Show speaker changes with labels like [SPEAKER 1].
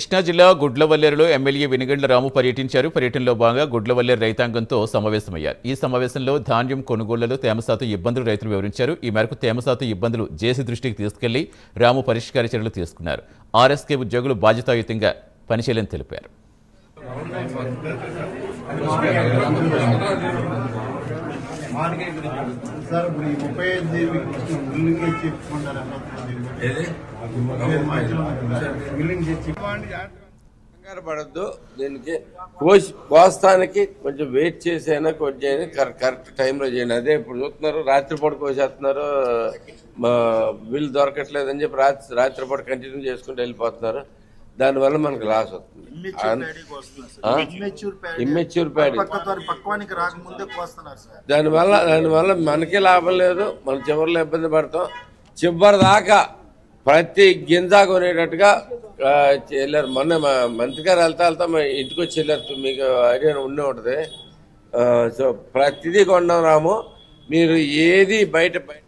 [SPEAKER 1] కృష్ణా జిల్లా గుడ్లవల్లేరులో ఎమ్మెల్యే వెనుగండ్ల రాము పర్యటించారు. పర్యటనలో భాగంగా గుడ్లవల్లేరు రైతాంగంతో సమావేశమయ్యారు. ఈ సమావేశంలో ధాన్యం కొనుగోళ్ళలో తేమ శాతం ఇబ్బందులు రైతులు వివరించారు. ఈ మేరకు తేమ శాతం ఇబ్బందులు జేసీ దృష్టికి తీసుకెళ్ళి రాము పరిష్కార చర్యలు తీసుకున్నారు. ఆర్ఎస్కే ఉద్యోగులు బాధ్యతాయుతంగా పనిచేయాలని తెలిపారు.
[SPEAKER 2] సార్ ఇప్పుడు ఈ ముప్పై ఐదు బిల్డింగ్ ఇచ్చి ఇప్పుకుంటారన్న బిల్డింగ్ ఇచ్చి
[SPEAKER 3] కంగారు పడద్దు. దీనికి కోసి కోస్తానికి కొంచెం వెయిట్ చేసైనా కొంచెం అయినా కరెక్ట్ కరెక్ట్ టైంలో చేయండి. అదే ఇప్పుడు చూస్తున్నారు రాత్రిపూట కోసేస్తున్నారు. మా బిల్ దొరకట్లేదని చెప్పి రాత్రి రాత్రిపూట కంటిన్యూ చేసుకుంటూ వెళ్ళిపోతున్నారు. దానివల్ల మనకు లాస్ వస్తుంది.
[SPEAKER 2] ఇమ్మెచ్యూర్ ప్యాడీ
[SPEAKER 3] దానివల్ల దానివల్ల మనకే లాభం లేదు మన చివరిలో ఇబ్బంది పడతాం. చివరి దాకా ప్రతి గింజ కొనేటట్టుగా వెళ్ళారు మొన్న మంత్రి గారు వెళ్తా వెళ్తా మా ఇంటికి వచ్చి వెళ్ళారు మీకు ఐడియా ఉండే ఉంటుంది. సో ప్రతిదీ కొన్నాం రాము. మీరు ఏది బయట బయట